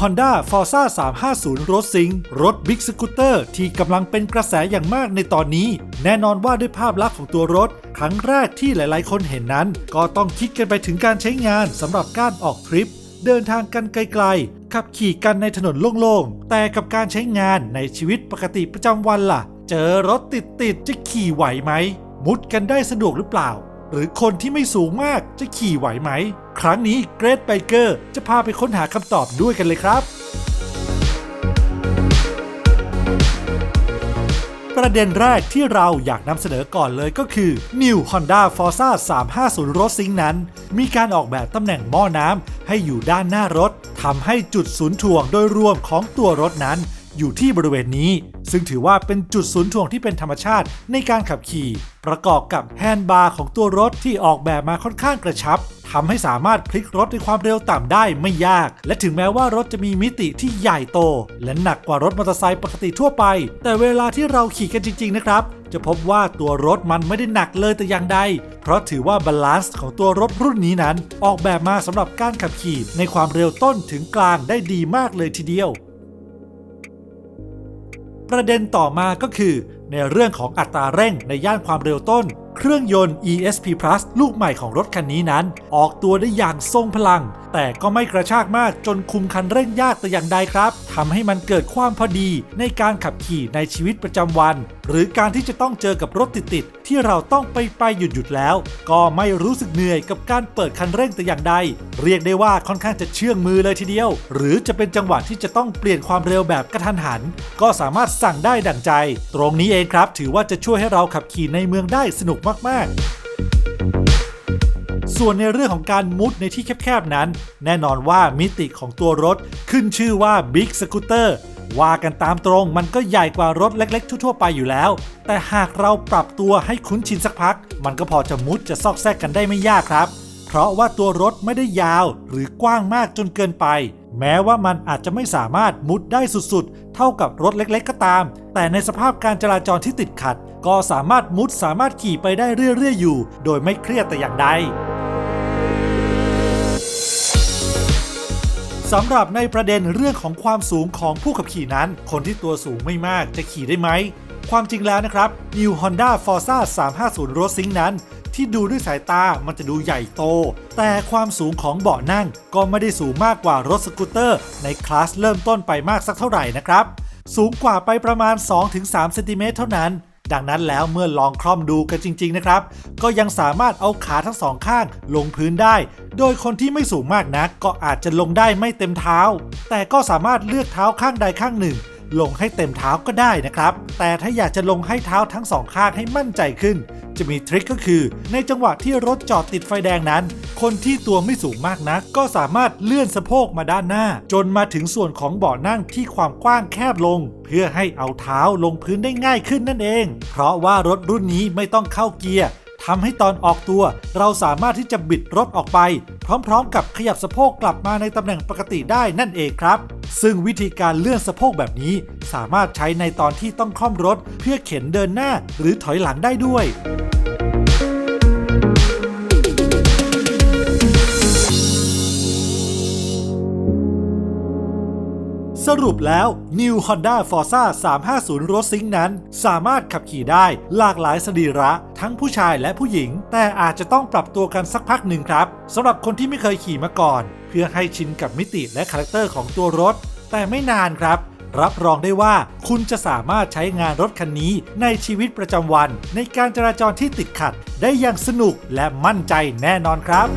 Honda Forza 350 Road Sync รถ Big Scooter ที่กำลังเป็นกระแสอย่างมากในตอนนี้ แน่นอนว่าด้วยภาพลักษณ์ของตัวรถ ครั้งแรกที่หลายๆ คนเห็นนั้น ก็ต้องคิดกันไปถึงการใช้งานสำหรับการออกทริป เดินทางกันไกลๆ ขับขี่กันในถนนโล่งๆ แต่กับการใช้งานในชีวิตปกติประจำวันล่ะ เจอรถติดๆจะขี่ไหวไหม มุดกันได้สะดวกหรือเปล่า หรือคนที่ไม่สูงมากจะขี่ไหวไหม ครั้งนี้เกรทไบเกอร์จะพาไปค้นหาคำตอบด้วยกันเลยครับ ประเด็นแรกที่เราอยากนำเสนอก่อนเลยก็คือ New Honda Forza 350 Road Sync นั้น มีการออกแบบตำแหน่งหม้อน้ำให้อยู่ด้านหน้ารถทำให้จุดศูนย์ถ่วงโดยรวมของตัวรถนั้น อยู่ที่บริเวณนี้ ซึ่งถือว่าเป็นจุดศูนย์ถ่วงที่เป็นธรรมชาติในการขับขี่ ประกอบกับแฮนด์บาร์ของตัวรถที่ออกแบบมาค่อนข้างกระชับทำให้สามารถพลิกรถในความเร็วต่ำได้ไม่ยาก และถึงแม้ว่ารถจะมีมิติที่ใหญ่โต และหนักกว่ารถมอเตอร์ไซค์ปกติทั่วไป แต่เวลาที่เราขี่กันจริง ๆ นะครับ จะพบว่าตัวรถมันไม่ได้หนักเลยแต่อย่างใด เพราะถือว่าบาลานซ์ของตัวรถรุ่นนี้นั้น ออกแบบมาสำหรับการขับขี่ในความเร็วต้นถึงกลางได้ดีมากเลยทีเดียว ประเด็นต่อมาก็คือในเรื่องของอัตราเร่งในย่านความเร็วต้น เครื่องยนต์ ESP Plus ลูกใหม่ของรถคันนี้นั้น ออกตัวได้อย่างทรงพลัง แต่ก็ไม่กระชากมากจนคุมคันเร่งยากแต่อย่างใดครับทำให้มันเกิดความพอดีในการขับขี่ในชีวิตประจำวัน หรือการที่จะต้องเจอกับรถติดๆที่เราต้องไปไปหยุดหยุดแล้ว ก็ไม่รู้สึกเหนื่อยกับการเปิดคันเร่งแต่อย่างใด เรียกได้ว่าค่อนข้างจะเชื่องมือเลยทีเดียว หรือจะเป็นจังหวะที่จะต้องเปลี่ยนความเร็วแบบกระทันหัน ก็สามารถสั่งได้ดั่งใจ ตรงนี้เองครับ ถือว่าจะช่วยให้เราขับขี่ในเมืองได้สนุกมาก ๆ ส่วนในเรื่องของการมุดในที่แคบ ๆ นั้น แน่นอนว่ามิติของตัวรถขึ้นชื่อว่า Big Scooter ว่ากันตามตรงมันก็ใหญ่กว่ารถเล็ก ๆ ทั่ว ๆ ไปอยู่แล้ว แต่หากเราปรับตัวให้คุ้นชินสักพัก มันก็พอจะมุดจะซอกแซกกันได้ไม่ยากครับ เพราะว่าตัวรถไม่ได้ยาวหรือกว้างมากจนเกินไป แม้ว่ามันอาจจะไม่สามารถมุดได้สุดๆ เท่ากับรถเล็กๆ ก็ตาม แต่ในสภาพการจราจรที่ติดขัด ก็สามารถมุดสามารถขี่ไปได้เรื่อยๆ อยู่ โดยไม่เครียดแต่อย่างใดสำหรับในประเด็นเรื่องของความสูงของผู้ขับขี่นั้น คนที่ตัวสูงไม่มากจะขี่ได้ไหม ความจริงแล้วนะครับ New Honda Forza 350 Road Sync นั้น ที่ดูด้วยสายตามันจะดูใหญ่โต แต่ความสูงของเบาะนั่งก็ไม่ได้สูงมากกว่ารถสกูตเตอร์ ในคลาสเริ่มต้นไปมากสักเท่าไหร่นะครับ สูงกว่าไปประมาณ 2-3เซนติเมตรเท่านั้น ดังนั้นแล้วเมื่อลองคล่อมดูกันจริง ๆ นะครับ ก็ยังสามารถเอาขาทั้งสองข้างลงพื้นได้ โดยคนที่ไม่สูงมากนักก็อาจจะลงได้ไม่เต็มเท้า แต่ก็สามารถเลือกเท้าข้างใดข้างหนึ่ง ลงให้เต็มเท้าก็ได้นะครับ แต่ถ้าอยากจะลงให้เท้าทั้งสองข้างให้มั่นใจขึ้น จะมีทริคก็คือ ในจังหวะที่รถจอดติดไฟแดงนั้น คนที่ตัวไม่สูงมากนัก ก็สามารถเลื่อนสะโพกมาด้านหน้า จนมาถึงส่วนของเบาะนั่งที่ความกว้างแคบลง เพื่อให้เอาเท้าลงพื้นได้ง่ายขึ้นนั่นเอง เพราะว่ารถรุ่นนี้ไม่ต้องเข้าเกียร์ทำให้ตอนออกตัว เราสามารถที่จะบิดรถออกไป พร้อมๆ กับขยับสะโพกกลับมาในตำแหน่งปกติได้นั่นเองครับ ซึ่งวิธีการเลื่อนสะโพกแบบนี้ สามารถใช้ในตอนที่ต้องคล่อมรถ เพื่อเข็นเดินหน้าหรือถอยหลังได้ด้วย สรุปแล้ว New Honda Forza 350 Road Sync นั้น สามารถขับขี่ได้หลากหลายสรีระ ทั้งผู้ชายและผู้หญิง แต่อาจจะต้องปรับตัวกันสักพักหนึ่งครับสำหรับคนที่ไม่เคยขี่มาก่อน เพื่อให้ชินกับมิติและคาแรคเตอร์ของตัวรถ แต่ไม่นานครับ รับรองได้ว่าคุณจะสามารถใช้งานรถคันนี้ในชีวิตประจำวัน ในการจราจรที่ติดขัด ได้อย่างสนุกและมั่นใจแน่นอนครับ